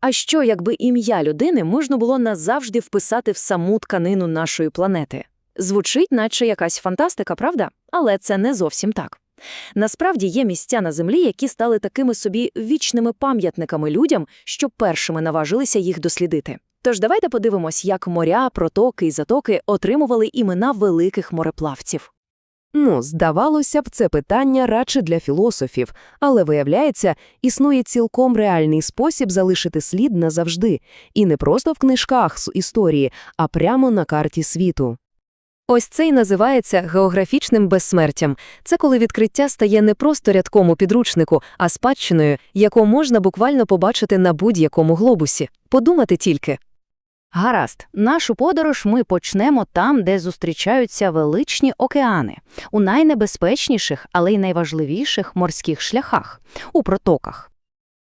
А що, якби ім'я людини можна було назавжди вписати в саму тканину нашої планети? Звучить, наче якась фантастика, правда? Але це не зовсім так. Насправді є місця на землі, які стали такими собі вічними пам'ятниками людям, що першими наважилися їх дослідити. Тож давайте подивимось, як моря, протоки і затоки отримували імена великих мореплавців. Ну, здавалося б, це питання радше для філософів, але, виявляється, існує цілком реальний спосіб залишити слід назавжди, і не просто в книжках з історії, а прямо на карті світу. Ось це й називається географічним безсмертям. Це коли відкриття стає не просто рядком у підручнику, а спадщиною, яку можна буквально побачити на будь-якому глобусі. Подумати тільки. Гаразд, нашу подорож ми почнемо там, де зустрічаються величні океани, у найнебезпечніших, але й найважливіших морських шляхах – у протоках.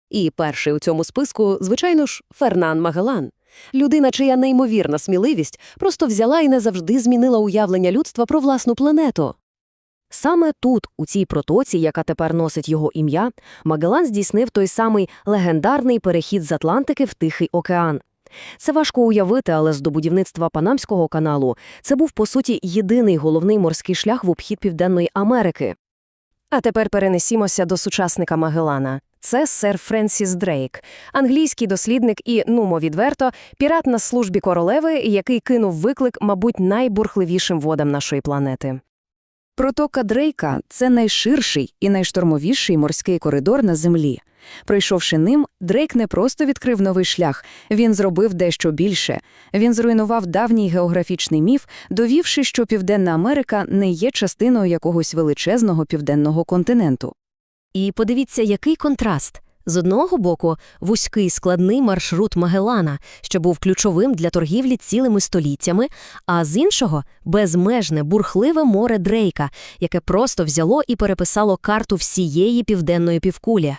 І перший у цьому списку, звичайно ж, Фернан Магелан. Людина, чия неймовірна сміливість просто взяла і не завжди змінила уявлення людства про власну планету. Саме тут, у цій протоці, яка тепер носить його ім'я, Магелан здійснив той самий легендарний перехід з Атлантики в Тихий океан. Це важко уявити, але з до будівництва Панамського каналу це був, по суті, єдиний головний морський шлях в обхід Південної Америки. А тепер перенесімося до сучасника Магеллана. Це сер Френсіс Дрейк, англійський дослідник і, нумо відверто, пірат на службі королеви, який кинув виклик, мабуть, найбурхливішим водам нашої планети. Протока Дрейка – це найширший і найштормовіший морський коридор на Землі. Пройшовши ним, Дрейк не просто відкрив новий шлях, він зробив дещо більше. Він зруйнував давній географічний міф, довівши, що Південна Америка не є частиною якогось величезного південного континенту. І подивіться, який контраст. З одного боку, вузький складний маршрут Магеллана, що був ключовим для торгівлі цілими століттями, а з іншого – безмежне, бурхливе море Дрейка, яке просто взяло і переписало карту всієї південної півкулі.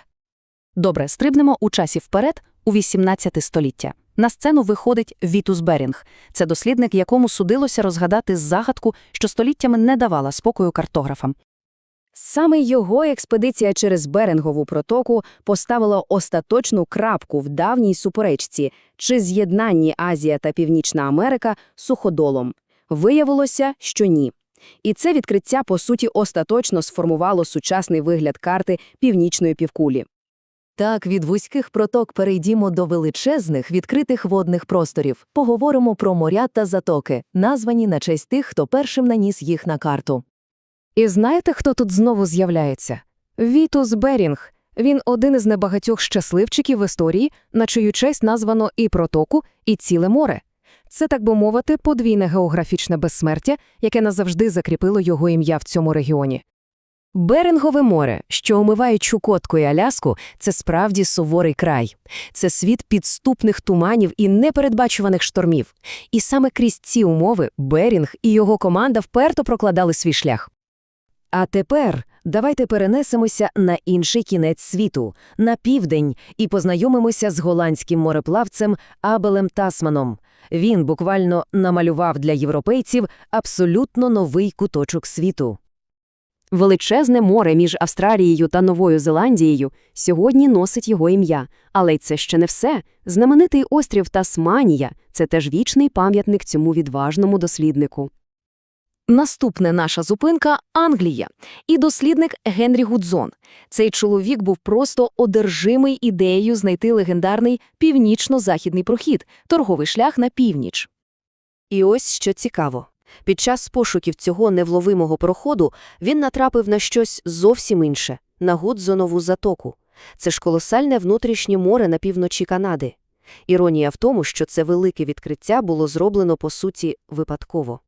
Добре, стрибнемо у часі вперед, у 18 століття. На сцену виходить Вітус Берінг. Це дослідник, якому судилося розгадати загадку, що століттями не давала спокою картографам. Саме його експедиція через Берингову протоку поставила остаточну крапку в давній суперечці чи з'єднанні Азія та Північна Америка суходолом. Виявилося, що ні. І це відкриття, по суті, остаточно сформувало сучасний вигляд карти північної півкулі. Так, від вузьких проток перейдімо до величезних відкритих водних просторів. Поговоримо про моря та затоки, названі на честь тих, хто першим наніс їх на карту. І знаєте, хто тут знову з'являється? Вітус Берінг. Він один із небагатьох щасливчиків в історії, на чию честь названо і протоку, і ціле море. Це, так би мовити, подвійне географічне безсмертя, яке назавжди закріпило його ім'я в цьому регіоні. Берингове море, що омиває Чукотку і Аляску, це справді суворий край. Це світ підступних туманів і непередбачуваних штормів. І саме крізь ці умови Берінг і його команда вперто прокладали свій шлях. А тепер давайте перенесемося на інший кінець світу, на південь, і познайомимося з голландським мореплавцем Абелем Тасманом. Він буквально намалював для європейців абсолютно новий куточок світу. Величезне море між Австралією та Новою Зеландією сьогодні носить його ім'я. Але й це ще не все. Знаменитий острів Тасманія – це теж вічний пам'ятник цьому відважному досліднику. Наступна наша зупинка – Англія. І дослідник Генрі Гудзон. Цей чоловік був просто одержимий ідеєю знайти легендарний північно-західний прохід – торговий шлях на північ. І ось що цікаво. Під час пошуків цього невловимого проходу він натрапив на щось зовсім інше – на Гудзонову затоку. Це ж колосальне внутрішнє море на півночі Канади. Іронія в тому, що це велике відкриття було зроблено, по суті, випадково.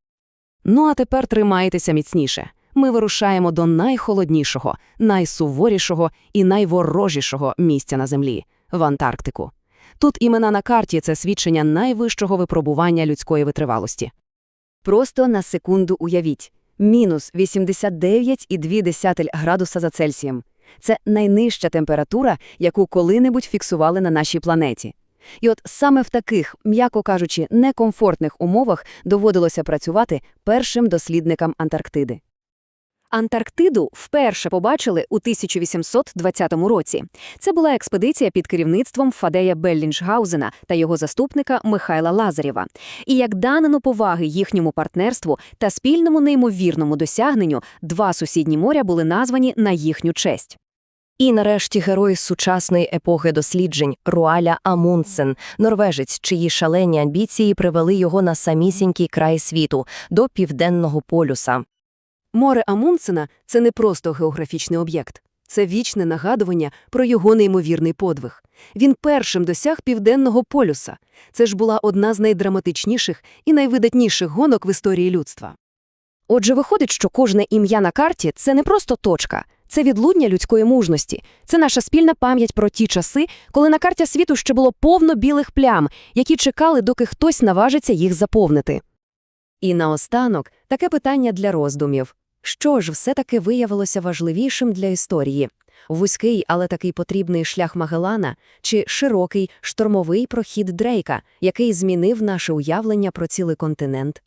Ну а тепер тримайтеся міцніше. Ми вирушаємо до найхолоднішого, найсуворішого і найворожішого місця на Землі – в Антарктику. Тут імена на карті – це свідчення найвищого випробування людської витривалості. Просто на секунду уявіть. Мінус 89,2 градуса за Цельсієм. Це найнижча температура, яку коли-небудь фіксували на нашій планеті. І от саме в таких, м'яко кажучи, некомфортних умовах доводилося працювати першим дослідникам Антарктиди. Антарктиду вперше побачили у 1820 році. Це була експедиція під керівництвом Фадея Беллінджгаузена та його заступника Михайла Лазарєва. І як данину поваги їхньому партнерству та спільному неймовірному досягненню, два сусідні моря були названі на їхню честь. І нарешті герой сучасної епохи досліджень Руаля Амундсен, норвежець, чиї шалені амбіції привели його на самісінький край світу, до Південного полюса. Море Амундсена – це не просто географічний об'єкт. Це вічне нагадування про його неймовірний подвиг. Він першим досяг Південного полюса. Це ж була одна з найдраматичніших і найвидатніших гонок в історії людства. Отже, виходить, що кожне ім'я на карті – це не просто точка. Це відлуння людської мужності. Це наша спільна пам'ять про ті часи, коли на карті світу ще було повно білих плям, які чекали, доки хтось наважиться їх заповнити. І наостанок таке питання для роздумів. Що ж все-таки виявилося важливішим для історії? Вузький, але такий потрібний шлях Магеллана чи широкий, штормовий прохід Дрейка, який змінив наше уявлення про цілий континент?